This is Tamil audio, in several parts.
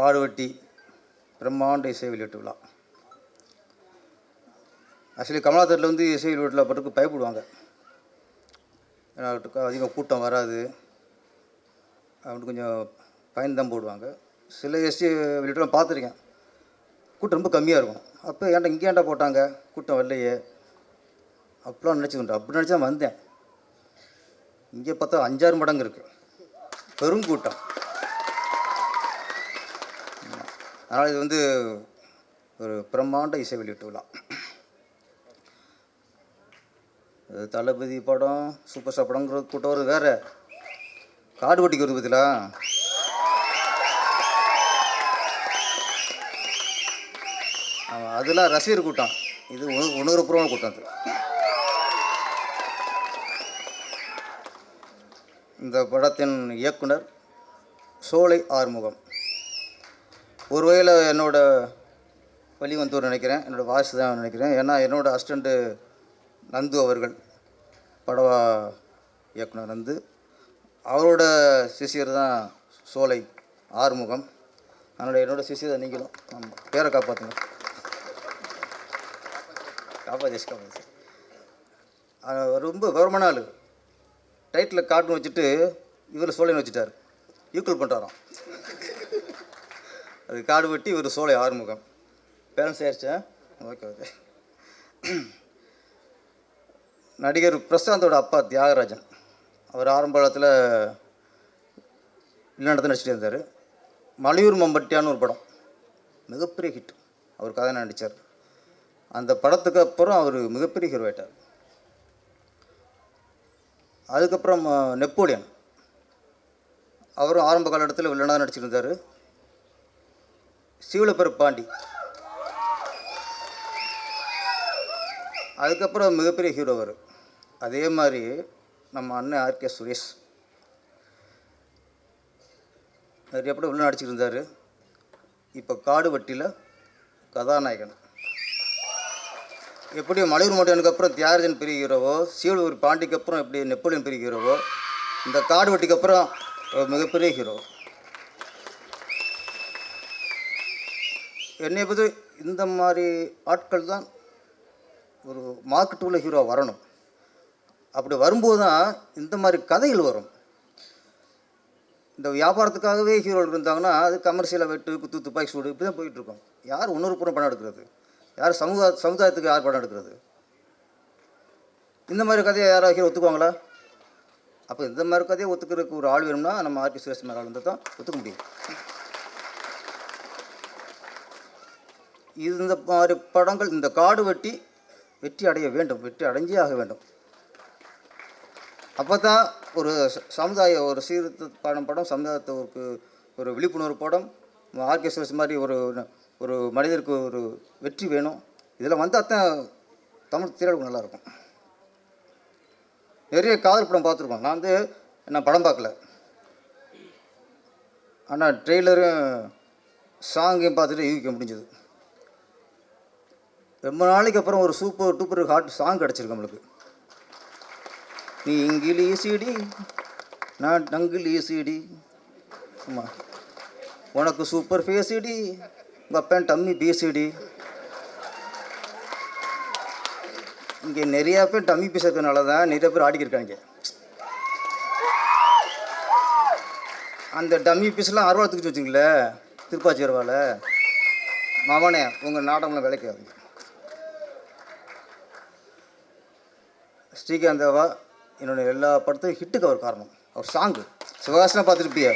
காடுவெட்டி பிரம்மாண்ட இசை வெளியீட்டு விழா. ஆக்சுவலி கமலாத்தரில் வந்து இசை வெளியீட்டில் பட்டுக்கு பயப்படுவாங்க. ஏன்னா அதிகம் கூட்டம் வராது. அப்படின்னு கொஞ்சம் பயன் தான் போடுவாங்க. சில எஸ்டி வெளியீட்டெல்லாம் பார்த்துருக்கேன். கூட்டம் ரொம்ப கம்மியாக இருக்கும். அப்போ ஏன்டா இங்கே ஏன்டா போட்டாங்க? கூட்டம் வரலையே. அப்படிலாம் நினச்சிக்கிட்டேன் அப்படி நினச்சா வந்தேன். இங்கே பார்த்தா அஞ்சாறு மடங்கு இருக்குது பெருங்கூட்டம் அதனால் இது வந்து ஒரு பிரம்மாண்ட இசை வெளியீட்டு விழா. தளபதி படம் சூப்பர் ஸ்டார் படங்கிற கூட்டம் ஒரு வேறு. காடு வட்டிக்கு வருது பார்த்தீங்களா ஆமாம் அதெல்லாம் ரசிகர் கூட்டம். இது உண- உணர்வுபூர்வமான கூட்டம் அது. இந்த படத்தின் இயக்குனர் சோலை ஆறுமுகம். ஒரு வகையில் என்னோடய வழி வந்து நினைக்கிறேன். என்னோட வாரிசு தான் நினைக்கிறேன். ஏன்னா என்னோட அசிஸ்டண்ட்டு நந்து அவர்கள் படவா இயக்குனர் நந்து அவரோட சிஷியர் தான் சோலை ஆறுமுகம். அதனால் என்னோடய சிஷியர் தான் நீங்களும். பேரை காப்பாற்றுங்க காப்பாற்றி காப்பாற்றி ரொம்ப விவரமான ஆள். டைட்டில் கார்ட்டூன் வச்சுட்டு இவர் சோலைன்னு வச்சுட்டார். ஈக்குவல் பண்ணுறாராம் அது காடு வெட்டி ஒரு சோலை ஆறுமுகம். பேரண்ட்ஸ் ஆயிடுச்சா ஓகே ஓகே. நடிகர் பிரசாந்தோட அப்பா தியாகராஜன். அவர் ஆரம்ப காலத்தில் வெளிநாட்டு நடிச்சிட்டு இருந்தார். மலையூர் மம்பட்டியான்னு ஒரு படம். மிகப்பெரிய ஹிட் அவர் கதை நடித்தார் அந்த படத்துக்கு அப்புறம் அவர் மிகப்பெரிய ஹீரோ ஆயிட்டார். அதுக்கப்புறம் நெப்போலியன். அவரும் ஆரம்ப காலகட்டத்தில் வெளிநாடு நடிச்சிருந்தார் சீவலப்பெரு பாண்டி அதுக்கப்புறம் மிகப்பெரிய ஹீரோ அவர். அதே மாதிரி நம்ம அண்ணன் ஆர்கே சுரேஷ். நிறைய படம் உள்ள நடிச்சிட்டு இருந்தார். இப்போ காடு வட்டியில் கதாநாயகன். எப்படி மலையூர் மோட்டியனுக்கு அப்புறம் தியாகராஜன் பெரிய ஹீரோவோ சீவலூர் பாண்டிக்கு அப்புறம் எப்படி நெப்போலியன் பெரிய ஹீரோவோ இந்த காடு வட்டிக்கு அப்புறம் மிகப்பெரிய ஹீரோ என்னை பற்றி இந்த மாதிரி ஆட்கள் தான் ஒரு மார்க்கெட் உள்ள ஹீரோ வரணும். அப்படி வரும்போது தான் இந்த மாதிரி கதைகள் வரும். இந்த வியாபாரத்துக்காகவே ஹீரோகள் இருந்தாங்கன்னா அது கமர்ஷியலாக வெட்டு குத்து துப்பாக்கி சூடு இப்படி தான் போயிட்டுருக்கோம் யார் உணர்வுபூர்வம் படம் எடுக்கிறது? யார் சமூக சமுதாயத்துக்கு யார் படம் எடுக்கிறது? இந்த மாதிரி கதையை யாராவது ஹீரோ ஒத்துக்குவாங்களா? அப்போ இந்த மாதிரி கதையை ஒத்துக்கிறதுக்கு ஒரு ஆள் வேணும்னா நம்ம ஆர்டிஸ்ட் சுரேஷ் ஆள் வந்து தான் ஒத்துக்க முடியும். இந்த மாதிரி படங்கள் இந்த காடு வெட்டி வெற்றி அடைய வேண்டும் வெற்றி அடைஞ்சே ஆக வேண்டும். அப்போ தான் ஒரு ச- சமுதாய ஒரு சீர்திருத்தமான படம் படம் சமுதாயத்துக்கு ஒரு விழிப்புணர்வு படம் ஆர்கெஸ்ட்ரஸ் மாதிரி ஒரு ஒரு மனிதருக்கு ஒரு வெற்றி வேணும். இதில் வந்தால் தான் தமிழ் திரையுலகம் நல்லாயிருக்கும் நிறைய காதல் படம் பார்த்துருக்கோம். நான் வந்து நான் படம் பார்க்கல. ஆனால் ட்ரெய்லரும் சாங்கையும் பார்த்துட்டு யூகிக்க முடிஞ்சது. ரொம்ப நாளைக்கு அப்புறம் ஒரு சூப்பர் டூப்பர் ஹாட் சாங் கிடச்சிருக்கு நம்மளுக்கு. நீ இங்கிலீஷிடி நான் டங்கிலீஷிடி ஆமாம் உனக்கு சூப்பர் ஃபேஸிடி உங்கள் அப்பன் டம்மி பேசிடி இங்கே நிறையா பேர் டம்மி பீஸ் இருக்கிறதுனால தான் நிறைய பேர் ஆடிக்கிருக்காங்க. அந்த டம்மி பீஸ்லாம் அறுவா தூக்கி திருப்பாச்சி அருவாவில் மாமனே உங்கள் நாடகம்லாம் விலைக்கு ஆகுது ஸ்ரீகாந்தாவா என்னுடைய எல்லா படத்தையும் ஹிட்டுக்கு அவர் காரணம். அவர் சாங்கு சிவகாசனை பார்த்துருப்பிய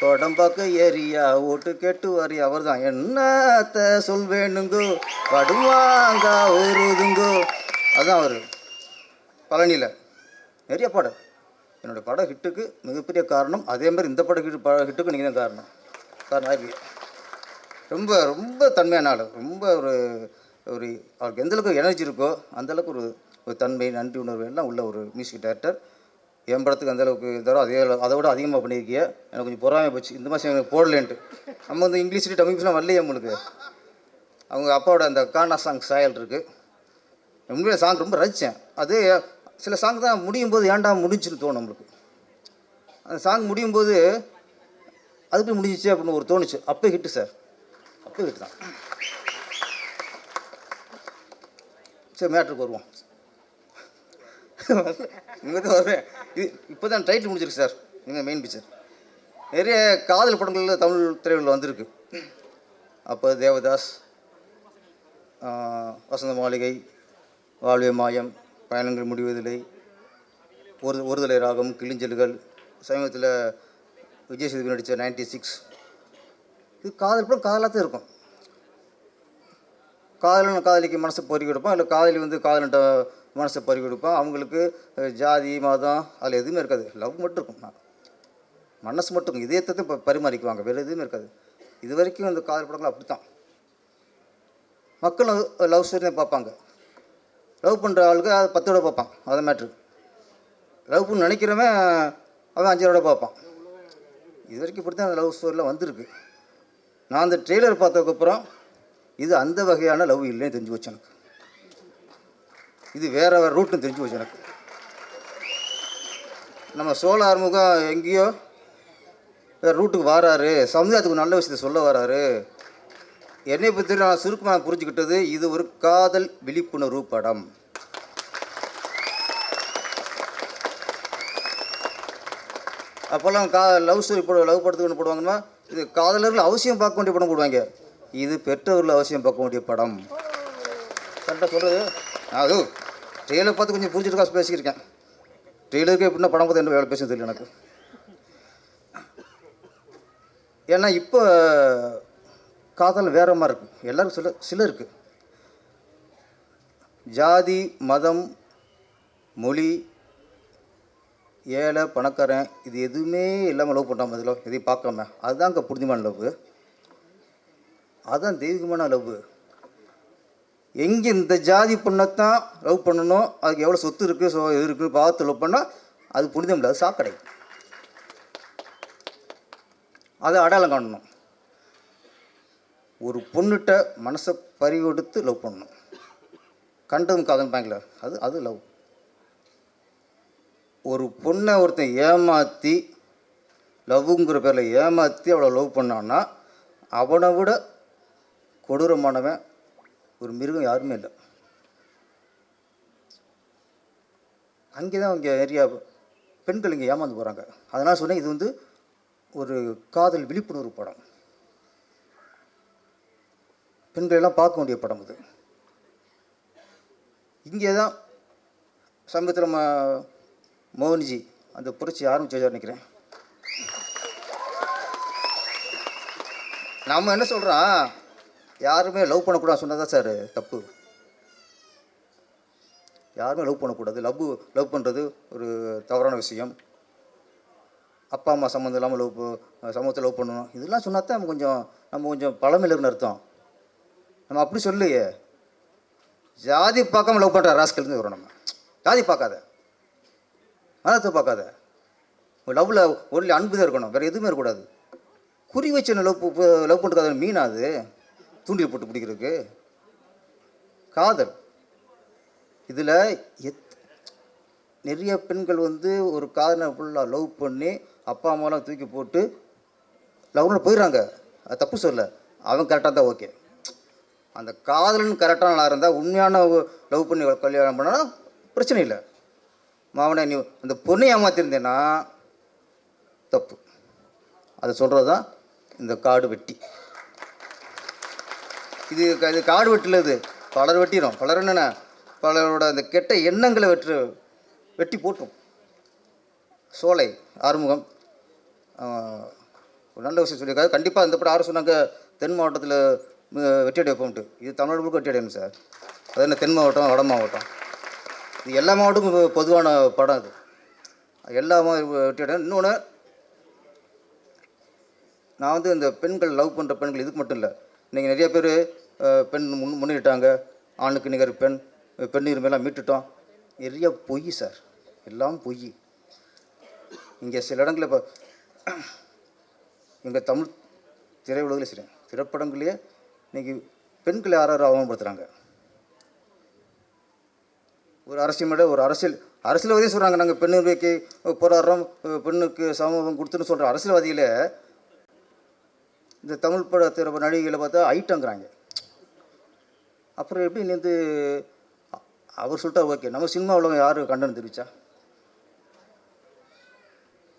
படம் பார்க்க ஏரியா ஓட்டு கேட்டு வரி அவர் தான் என்னத்த சொல்வேணுங்கோ படுவாங்க ஊருதுங்கோ அதுதான் அவர். பழனியில். நிறைய படம். என்னோடய படம் ஹிட்டுக்கு மிகப்பெரிய காரணம். அதே மாதிரி இந்த படம் ஹிட் பட ஹிட்டுக்கு நீங்கள் தான் காரணம். காரணம் ஆகி ரொம்ப ரொம்ப தன்மையான ஆள். ரொம்ப ஒரு ஒரு அவருக்கு எந்த அளவுக்கு எனர்ஜி இருக்கோ அந்தளவுக்கு ஒரு ஒரு தன்மை நன்றி உணர்வு எல்லாம் உள்ள ஒரு மியூசிக் டேரக்டர் என் படத்துக்கு அந்த அளவுக்கு அதே அதை விட அதிகமாக பண்ணியிருக்கிய. எனக்கு கொஞ்சம் பொறாமை போச்சு. இந்த மாதிரி எனக்கு போடலேன்ட்டு. நம்ம வந்து இங்கிலீஷில் டமிங்ஸ்லாம் வரலையே நம்மளுக்கு. அவங்க அப்பாவோட அந்த கானா சாங் சாயல் இருக்குது உண்மையில சாங் ரொம்ப ரசித்தேன் அது சில சாங் தான் முடியும் போது ஏன்டா முடிஞ்சுன்னு தோணும் நம்மளுக்கு. அந்த சாங் முடியும் போது அதுக்கு முடிஞ்சிச்சு அப்படின்னு ஒரு தோணுச்சு. அப்போ ஹிட்டு சார் அப்போ ஹிட்டு தான். சரி மேட்ருக்கு வருவோம். இங்கே தான் வருவேன் இது இப்போ தான் டைட்டில் முடிஞ்சிருக்கு சார் எங்கள் மெயின் பிக்சர் நிறைய காதல் படங்களில் தமிழ் திரைகளில் வந்திருக்கு. அப்போ தேவதாஸ் வசந்த மாளிகை வாழ்வே மாயம் பயணங்கள் முடிவதில்லை. ஒரு ஒருதலை ராகம் கிளிஞ்சல்கள் சமீபத்தில் விஜய் சேதுபதி நடித்த நைன்டி சிக்ஸ் இது காதல் படம் காதலாக தான் இருக்கும். காதலன் காதலிக்கு மனசை பொறுக்கி கொடுப்பான் இல்லை காதலி வந்து காதலன்ட்ட மனசை பறி கொடுப்பான் அவங்களுக்கு ஜாதி மதம் அதில் எதுவுமே இருக்காது. லவ் மட்டும் இருக்கும். நான் மனசு மட்டும் இருக்கும். இதயத்தை ப பரிமாறிக்குவாங்க. வேறு எதுவுமே இருக்காது. இது வரைக்கும் இந்த காதல் படங்கள் அப்படி தான் மக்கள் லவ் ஸ்டோரியை தான் பார்ப்பாங்க. லவ் பண்ணுற ஆளுக்கு அது பத்தோட பார்ப்பான். அதை மேட்ரு லவ் பண்ணு நினைக்கிறவன் அவன் அஞ்சரோட பார்ப்பான். இது வரைக்கும் இப்படி தான் லவ் ஸ்டோரியில் வந்திருக்கு. நான் அந்த ட்ரெய்லர் பார்த்ததுக்கப்புறம் இது அந்த வகையான லவ் இல்லைன்னு தெரிஞ்சு வச்சு எனக்கு. இது வேறு வேறு ரூட்னு தெரிஞ்சு போச்சு எனக்கு. நம்ம சோழ ஆறுமுகம் எங்கேயோ வேறு ரூட்டுக்கு வராரு. சமுதாயத்துக்கு நல்ல விஷயத்தை சொல்ல வராரு. என்னை பற்றி நான் சுருக்கமாக புரிஞ்சுக்கிட்டது இது ஒரு காதல் விழிப்புணர்வு படம். அப்போல்லாம் கா லவ் ஸ்டோரி போட லவ் படத்துக்கு ஒன்று போடுவாங்கன்னா இது காதலர்கள் அவசியம் பார்க்க வேண்டிய படம் போடுவாங்க. இது பெற்றவர்கள் அவசியம் பார்க்க வேண்டிய படம். கரெக்டாக சொல்கிறது அது ட்ரெயிலர் பார்த்து கொஞ்சம் புரிஞ்சுட்டு காசு பேசியிருக்கேன் ட்ரெயிலருக்கு எப்படின்னா படம் பார்த்து என்ன வேலை பேச தெரியல எனக்கு. ஏன்னா இப்போ காதல் வேற மாதிரி இருக்கு. எல்லாரும் சில சிலருக்கு ஜாதி மதம் மொழி ஏழை பணக்காரன் இது எதுவுமே இல்லாமல் லவ் பண்ணுறாம இதில் எதையும் பார்க்காம. அதுதான் அங்கே புரிஞ்சுமான லவ் அதுதான் தெய்வீகமான லவ் எங்கே இந்த ஜாதி பொண்ணைத்தான் லவ் பண்ணணும் அதுக்கு எவ்வளோ சொத்து இருக்குது ஸோ இது இருக்குது பார்த்து லவ் பண்ணால் அது புனிதம் இல்லாத சாக்கடை. அதை அடையாளம் காணணும். ஒரு பொண்ணுகிட்ட மனசை பறி கொடுத்து லவ் பண்ணணும். கண்டதும் காதல் பாங்கள அது அது லவ் ஒரு பொண்ணை ஒருத்தன் ஏமாற்றி லவ்ங்கிற பேரில் ஏமாற்றி அவளை லவ் பண்ணான்னா அவனை விட கொடூரமானவன் ஒரு மிருகம் யாருமே இல்லை. அங்கே தான் இங்கே ஏரியா பெண்கள் இங்கே ஏமாந்து போகிறாங்க அதனால் சொன்னேன் இது வந்து ஒரு காதல் விழிப்புணர்வு படம். பெண்களெல்லாம் பார்க்க வேண்டிய படம் இது இங்கே தான் சமீபத்தில் ம மோகன்ஜி அந்த புரட்சி ஆரம்பிச்சு நினைக்கிறேன். நாம் என்ன சொல்கிறோம் யாருமே லவ் பண்ணக்கூடாது சொன்னதா சார்? தப்பு. யாருமே லவ் பண்ணக்கூடாது. லவ் லவ் பண்ணுறது ஒரு தவறான விஷயம். அப்பா அம்மா சம்மந்தம் இல்லாமல் லவ் சமூகத்தை லவ் பண்ணணும். இதெல்லாம் சொன்னா தான் நம்ம கொஞ்சம் நம்ம கொஞ்சம் பழமையிலருன்னு அர்த்தம். நம்ம அப்படி சொல்லையே ஜாதி பார்க்காம லவ் பண்ணுற ராஸ்கல்னு வரும் நம்ம. ஜாதி பார்க்காத. மதத்தை பார்க்காத. லவ்வில் ஒரு அன்பு தான் இருக்கணும். வேறு எதுவுமே இருக்கக்கூடாது. குறி வச்சு லவ் லவ் பண்ணுறது மீனா அது? தூண்டில் போட்டு பிடிக்கிறதுக்கு. காதல். இதில் எத் நிறைய பெண்கள் வந்து ஒரு காதலை ஃபுல்லாக லவ் பண்ணி அப்பா அம்மாலாம் தூக்கி போட்டு லவ்னு போயிடுறாங்க. அது தப்பு சொல்ல அவன் கரெக்டாக தான் ஓகே அந்த காதலன் கரெக்டாக நல்லா இருந்தால் உண்மையான லவ் பண்ணி கல்யாணம் பண்ணனா பிரச்சனை இல்லை. மாவன நீ அந்த பொண்ணை ஏமாத்திருந்தேன்னா தப்பு. அதை சொல்கிறது தான் இந்த காடு வெட்டி. இது இது காடு வெட்டில் இது. பலர் வெட்டிடும் பலர் என்னென்ன பலரோட அந்த கெட்ட எண்ணங்களை வெற்று வெட்டி போட்டும். சோலை ஆறுமுகம். நல்ல விஷயம் சொல்லியிருக்காரு. கண்டிப்பாக இந்த படம் யாரும் சொன்னாங்க தென் மாவட்டத்தில் வெற்றி அடைய இது தமிழ்நாடு முழுக்க வெற்றி அடையணும் சார். அது என்ன தென் மாவட்டம் வட மாவட்டம். இது எல்லா மாவட்டமும் பொதுவான படம் அது. எல்லா மா- வெற்றி அடையணும். இன்னொன்று நான் வந்து இந்த பெண்கள் லவ் பண்ணுற பெண்கள் இதுக்கு மட்டும் இல்லை. இன்றைக்கி நிறைய பேர் பெண் முன் முன்னிட்டாங்க. ஆணுக்கு நிகர் பெண் பெண் உரிமையெல்லாம் மீட்டுட்டோம். நிறைய பொய் சார். எல்லாம் பொய். இங்கே சில இடங்களில் இப்போ எங்கள் தமிழ் திரையுலகிலே சரி திரைப்படங்களையே இன்றைக்கி பெண்களை யாராவது அவமானப்படுத்துகிறாங்க ஒரு அரசியல் மேட ஒரு அரசியல் அரசியல்வாதியே சொல்கிறாங்க நாங்கள் பெண் உரிமைக்கு போராடுறோம் பெண்ணுக்கு சமூகம் கொடுத்துன்னு சொல்கிற அரசியல்வாதிகளே இந்த தமிழ் பட திரைப்பட நடிகைகளை பார்த்தா ஐட்டங்கிறாங்க. அப்புறம் எப்படி நேற்று அவர் சொல்லிட்டா ஓகே நம்ம சினிமா உலகம் யார் கண்டனம் தெரிவிச்சா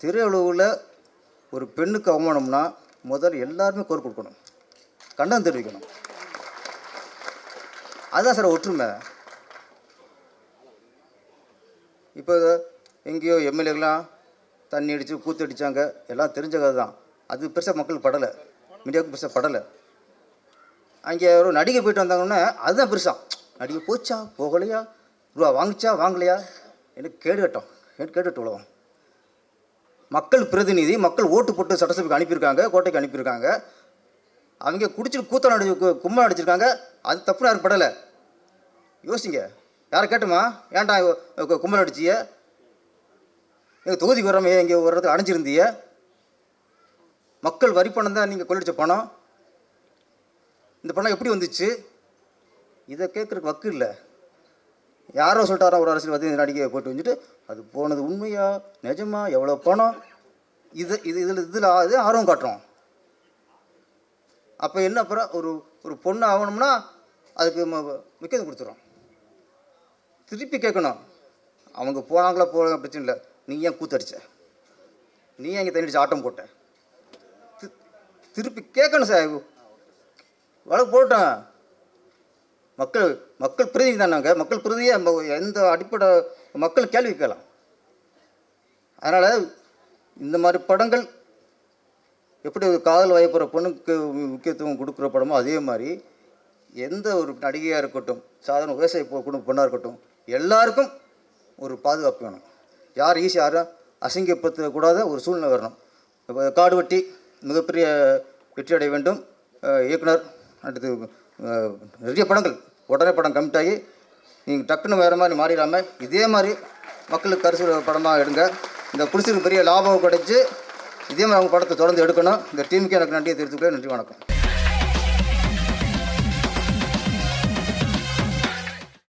திரையுலகில் ஒரு பெண்ணுக்கு அவமானம்னா முதல்ல எல்லாருமே கோர் கொடுக்கணும். கண்டனம் தெரிவிக்கணும். அதுதான் சார் ஒற்றுமை. இப்போ எங்கேயோ எம்எல்ஏக்கெலாம் தண்ணி அடித்து கூத்து அடித்தாங்க எல்லாம் தெரிஞ்ச கதை தான் அது பெருசாக மக்களுக்கு படலை. மீடியாவுக்கு பெருசாக படலை. அங்கே ஒரு நடிகை போயிட்டு வந்தாங்கன்னா அதுதான் பெருசாக நடிகை போச்சா? போகலையா? ரூபா வாங்கிச்சா? வாங்கலையா? எனக்கு கேடு கட்டம். கேடு கேட்டு உலகம். மக்கள் பிரதிநிதி மக்கள் ஓட்டு போட்டு சட்டசபைக்கு அனுப்பியிருக்காங்க கோட்டைக்கு அனுப்பியிருக்காங்க. அவங்க குடிச்சிட்டு கூத்தம் அடி கு- அடிச்சிருக்காங்க. அது தப்புன்னு யாரும் படலை யோசிங்க. யாரை கேட்டுமா? ஏன்டா கும்பல் அடிச்சிய? எங்கள் தொகுதிக்கு வராம இங்கே ஒரு இடத்துல அடைஞ்சிருந்தீங்க மக்கள் வரி பணம் தான் நீங்கள் கொள்ளடிச்ச பணம். இந்த பணம் எப்படி வந்துச்சு? இதை கேட்குறக்கு வக்கு இல்லை. யாரோ சொல்லிட்டாரா ஒரு அரசியல் இந்த நடிகை போட்டு வந்துட்டு அது போனது உண்மையா நிஜமா எவ்வளோ பணம்? இது இது இதில் இதில் அது ஆர்வம் காட்டுறோம். அப்போ என்ன அப்புறம் ஒரு ஒரு பொண்ணு ஆகணும்னா அதுக்கு முக்கியத்துவம் கொடுத்துறோம். திருப்பி கேட்கணும். அவங்க போனாங்களா போக பிரச்சனை இல்லை. நீ ஏன் கூத்தடிச்ச? நீ ஏன் இங்கே தண்ணி அடிச்சு ஆட்டம் போட்ட? தி- திருப்பி கேட்கணும் சார். வழக்கு போட்டோம். மக்கள் மக்கள் பிரதிநிதி தானாங்க மக்கள் பிரதிநிதியாக எந்த அடிப்படை மக்கள் கேள்வி கேட்கலாம். அதனால் இந்த மாதிரி படங்கள் எப்படி ஒரு காதல் வயப்புற பொண்ணுக்கு முக்கியத்துவம் கொடுக்குற படமோ அதே மாதிரி எந்த ஒரு நடிகையாக இருக்கட்டும் சாதாரண விவசாய குடும்ப பொண்ணாக இருக்கட்டும் எல்லாருக்கும் ஒரு பாதுகாப்பு வேணும். யார் ஈஸி யாரும் அசிங்கப்படுத்தக்கூடாத ஒரு சூழ்நிலை வரணும். காடு வெட்டி மிகப்பெரிய வெற்றி அடைய வேண்டும் இயக்குனர் அடுத்து நிறைய படங்கள். உடனே படம் கமிட் ஆகி நீங்கள் டக்குன்னு வேறு மாதிரி மாறிடாமல் இதே மாதிரி மக்களுக்கு கருசு படமாக எடுங்க. இந்த பிடிச்சிருக்கு பெரிய லாபம் கிடைச்சி இதே மாதிரி அவங்க படத்தை தொடர்ந்து எடுக்கணும். இந்த டீமுக்கு எனக்கு நன்றியை தெரிவித்துக்கிறேன் நன்றி வணக்கம்.